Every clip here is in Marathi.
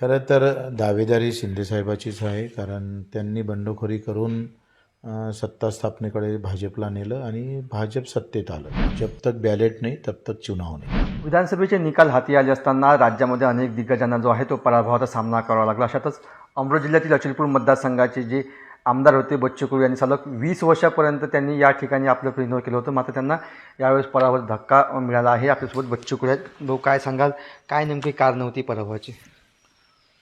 खरं तर दावेदारी शिंदेसाहेबाचीच आहे कारण त्यांनी बंडखोरी करून सत्ता स्थापनेकडे भाजपला नेलं आणि भाजप सत्तेत आलं. जब तक बॅलेट नाही तब तक चुनाव नाही. विधानसभेचे निकाल हाती आले असताना राज्यामध्ये अनेक दिग्गजांना जो आहे तो पराभवाचा सामना करावा लागला. अशातच अमरावती जिल्ह्यातील अचलपूर मतदारसंघाचे जे आमदार होते बच्चू कडू यांनी सलग वीस वर्षापर्यंत त्यांनी या ठिकाणी आपलं प्रतिनिधित्व केलं होतं. मात्र त्यांना यावेळेस पराभव धक्का मिळाला आहे. आपल्यासोबत बच्चू कडू आहेत. काय सांगाल? काय नेमकी कारण होती पराभवाची?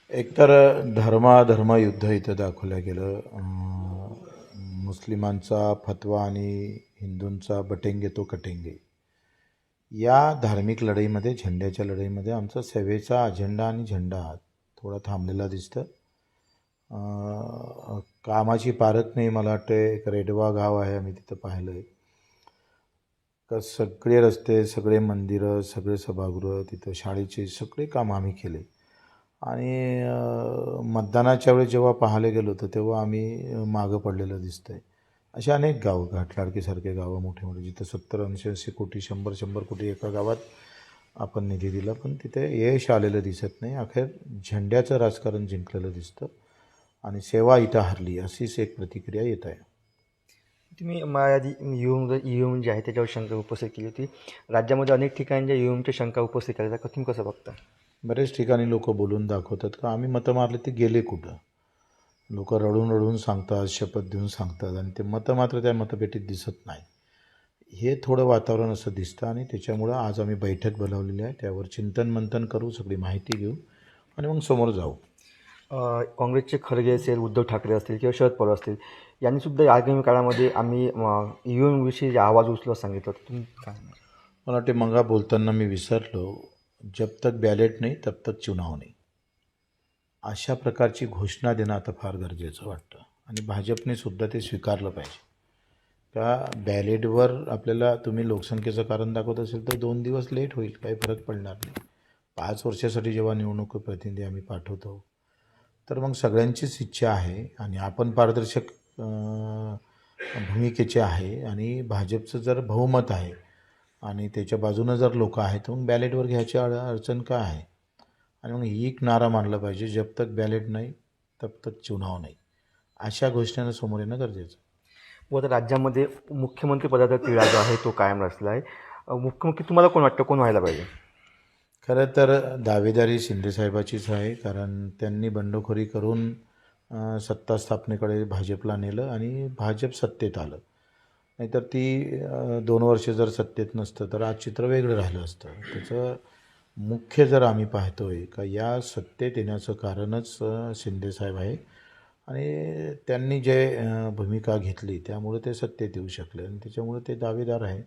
एकतर धर्माधर्म युद्ध इथं दाखवलं गेलं. मुस्लिमांचा फतवा आणि हिंदूंचा बटेंगे तो कटेंगे. या धार्मिक लढाईमध्ये झेंड्याच्या लढाईमध्ये आमचा सेवेचा अजेंडा आणि झेंडा थोडा थांबलेला दिसतं. कामाची पारख नाही मला वाटतं एक रेडवा गाव आहे आम्ही तिथं पाहिलं आहे का सगळे रस्ते सगळे मंदिरं सगळे सभागृह तिथं शाळेचे सगळे काम आम्ही केले. आणि मतदानाच्या वेळी जेव्हा पाहायला गेलो होतो तेव्हा आम्ही मागं पडलेलं दिसतं आहे असे अनेक गावं घाटलाडकीसारखे गावं मोठे मोठे जिथं सत्तर ऐंशी ऐंशी कोटी शंभर शंभर कोटी एका गावात आपण निधी दिला पण तिथे यश आलेलं दिसत नाही. अखेर झेंड्याचं राजकारण जिंकलेलं दिसतं आणि सेवा इथं हरली अशीच एक प्रतिक्रिया येत आहे. तुम्ही आधी ईव्हीएम ईव्हीएम जे आहे त्याच्यावर शंका उपस्थित केली होती. राज्यामध्ये अनेक ठिकाणी ज्या ईव्हीएमच्या शंका उपस्थित केल्या त्या तुम्ही कसं बघता? बरेच ठिकाणी लोक बोलून दाखवतात का आम्ही मतं मारले ते गेले कुठं? लोक रडून रडून सांगतात शपथ देऊन सांगतात आणि ते मतं मात्र त्या मतपेटीत दिसत नाही हे थोडं वातावरण असं दिसतं आणि त्याच्यामुळं आज आम्ही बैठक बोलावलेली आहे. त्यावर चिंतन मंथन करू सगळी माहिती घेऊ आणि मग समोर जाऊ. काँग्रेसचे खरगे असेल उद्धव ठाकरे असतील किंवा शरद पवार असतील यांनी सुद्धा आगामी काळामध्ये आम्ही ई आवाज उचलत सांगितलं तुम्ही काय? मला वाटते मगा बोलताना मी विसरलो. जब तक बॅलेट नाही तब तक चुनाव नाही. अशा प्रकारची घोषणा देणं आता फार गरजेचं वाटतं. आणि भाजपने सुद्धा ते स्वीकारलं पाहिजे. का बॅलेटवर आपल्याला तुम्ही लोकसंख्येचं कारण दाखवत असेल तर दोन दिवस लेट होईल काही फरक पडणार नाही. पाच वर्षासाठी जेव्हा निवडणूक प्रतिनिधी आम्ही पाठवतो तर मग सगळ्यांचीच इच्छा आहे आणि आपण पारदर्शक भूमिकेचे आहे. आणि भाजपचं जर बहुमत आहे आणि त्याच्या बाजूनं जर लोक आहेत तर मग बॅलेटवर घ्यायची अड अडचण काय आहे? आणि मग ही एक नारा मानला पाहिजे जब तक बॅलेट नाही तब तक चुनाव नाही. अशा घोषणेनं समोर येणं गरजेचं व आता राज्यामध्ये मुख्यमंत्री पदाचा तिढा जो आहे तो कायम असला आहे मुख्यमंत्री तुम्हाला कोण वाटतं? कोण व्हायला पाहिजे? खरं तर दावेदारी शिंदेसाहेबाचीच आहे कारण त्यांनी बंडखोरी करून सत्ता स्थापनेकडे भाजपला नेलं आणि भाजप सत्तेत आलं. नाहीतर ती दोन वर्ष जर सत्तेत नसतं तर आज चित्र वेगळं राहिलं असतं. त्याचं मुख्य जर आम्ही पाहतोय का या सत्तेत येण्याचं कारणच शिंदेसाहेब आहे. आणि त्यांनी जे भूमिका घेतली त्यामुळे ते सत्तेत येऊ शकले आणि त्याच्यामुळे ते दावेदार आहे.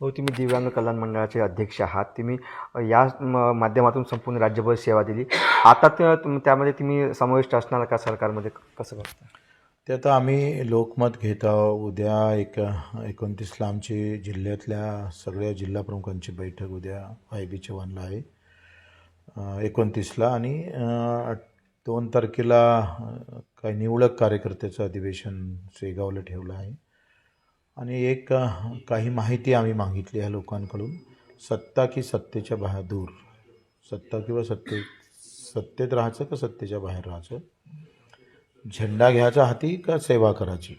हो तुम्ही दिव्यांग कल्याण मंडळाचे अध्यक्ष आहात. तुम्ही या म- माध्यमातून संपूर्ण राज्यभर सेवा दिली. आता त्यामध्ये तुम्ही समाविष्ट असणार का सरकारमध्ये? क- कसं बघता ते आता आम्ही लोकमत घेत आहोत. उद्या एक एकोणतीसला आमची जिल्ह्यातल्या सगळ्या जिल्हा प्रमुखांची बैठक उद्या वाय बी चव्हाणला आहे. एकोणतीसला आणि दोन तारखेला काही निवडक कार्यकर्त्याचं अधिवेशन शेगावला ठेवलं आहे. आणि एक काही माहिती आम्ही मागितली आहे लोकांकडून. सत्ता की सत्तेच्या बाहेर दूर. सत्ता किंवा सत्ते सत्तेत राहायचं का सत्तेच्या बाहेर राहायचं? झेंडा घ्यायचा हाती का सेवा करायची?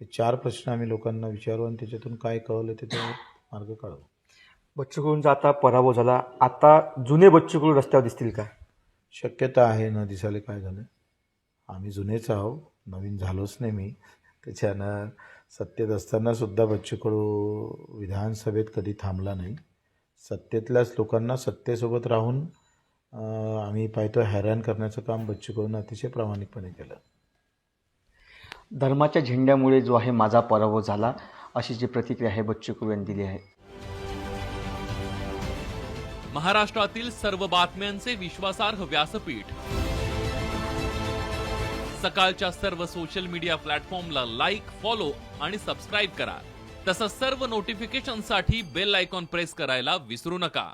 हे चार प्रश्न आम्ही लोकांना विचारू आणि त्याच्यातून काय कळलं ते मार्ग काढू. बच्चू कडूंचा आता पराभव झाला. आता जुने बच्चू कडू रस्त्यावर दिसतील का? शक्यता आहे न दिसायला काय झालं? आम्ही जुनेच आहो नवीन झालोच नाही मी. त्याच्यानं सत्तेत असतानासुद्धा बच्चू कडू विधानसभेत कधी थांबला नाही. सत्तेतल्याच लोकांना सत्तेसोबत राहून आम्ही पाहतो हैराण करण्याचं काम बच्चू कडून अतिशय प्रामाणिकपणे केलं. धर्माच्या झेंड्यामुळे जो आहे माझा पराभव झाला अशी जी प्रतिक्रिया आहे बच्चू कडू यांनी दिली आहे. महाराष्ट्रातील सर्व बातम्यांचे विश्वासार्ह व्यासपीठ. सकाळच्या सर्व सोशल मीडिया प्लॅटफॉर्मला लाईक फॉलो आणि सबस्क्राईब करा. तसंच सर्व नोटिफिकेशनसाठी बेल आयकॉन प्रेस करायला विसरू नका.